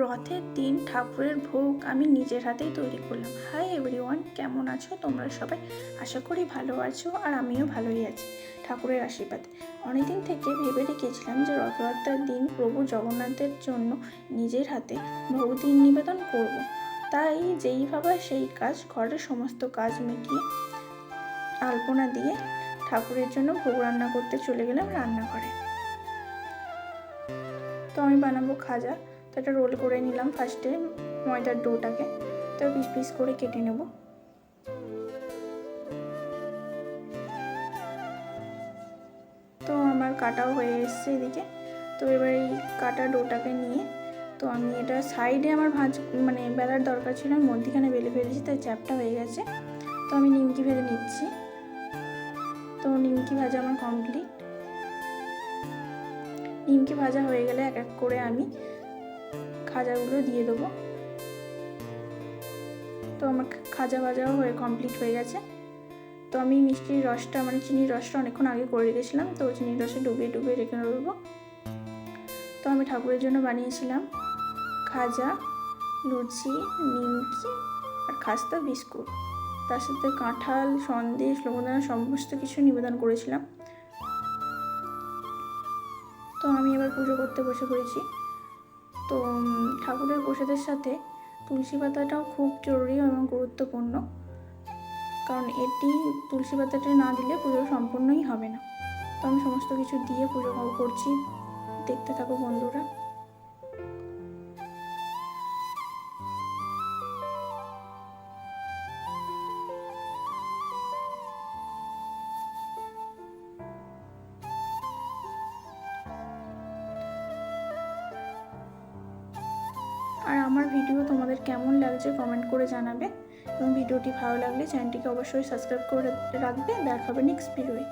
রথের দিন ঠাকুরের ভোগ আমি নিজের হাতেই তৈরি করলাম। হাই এভরিওয়ান, কেমন আছো? তোমরা সবাই আশা করি ভালো আছো আর আমিও ভালোই আছি, ঠাকুরের আশীর্বাদে। অনেকদিন থেকে ভেবে রেখেছিলাম যে রথযাত্রার দিন প্রভু জগন্নাথের জন্য নিজের হাতে ভোগ দিন নিবেদন করব। তাই যেই ভাবা সেই কাজ, ঘরের সমস্ত কাজ মিটিয়ে আলপনা দিয়ে ঠাকুরের জন্য ভোগ রান্না করতে চলে গেলাম রান্নাঘরে। তো আমি বানাবো খাজা। তো একটা রোল করে নিলাম ফার্স্টে ময়দার ডোটাকে। তো পিস পিস করে কেটে নেব। তো আমার কাটাও হয়ে এসছে এদিকে। তো এবার এই কাটা ডোটাকে নিয়ে, তো আমি এটা সাইডে আমার ভাঁজ মানে বেলার দরকার ছিল, আমি মধ্যিখানে বেলে ফেলেছি, তাই চ্যাপটা হয়ে গেছে। তো আমি নিমকি ভেজে নিচ্ছি। তো নিমকি ভাজা আমার কমপ্লিট নিমকি ভাজা হয়ে গেলে এক এক করে আমি খাজাগুলো দিয়ে দেবো। তো আমার খাজা ভাজাও হয়ে কমপ্লিট হয়ে গেছে। তো আমি মিষ্টির রসটা মানে চিনির রসটা অনেকক্ষণ আগে করে রেখেছিলাম। তো চিনির রসে ডুবিয়ে ডুবিয়ে রেখে দেবো। তো আমি ঠাকুরের জন্য বানিয়েছিলাম খাজা, লুচি, নিমকি আর খাস্তা বিস্কুট। তার সাথে কাঁঠাল, সন্দেশ লোকদানা সমস্ত কিছু নিবেদন করেছিলাম। তো আমি এবার পুজো করতে বসে পড়েছি। তো ঠাকুরের প্রসাদের সাথে তুলসী পাতাটাও খুব জরুরি এবং গুরুত্বপূর্ণ। কারণ এটি তুলসী পাতাটা না দিলে পুজো সম্পূর্ণই হবে না। তো আমি সমস্ত কিছু দিয়ে পুজো করছি। দেখতে থাকো বন্ধুরা। আর আমার ভিডিও তোমাদের কেমন লাগছে কমেন্ট করে জানাবে। এবং ভিডিওটি ভালো লাগলে চ্যানেলটিকে অবশ্যই সাবস্ক্রাইব করে রাখবে। দেখা হবে নেক্সট ভিডিওয়ে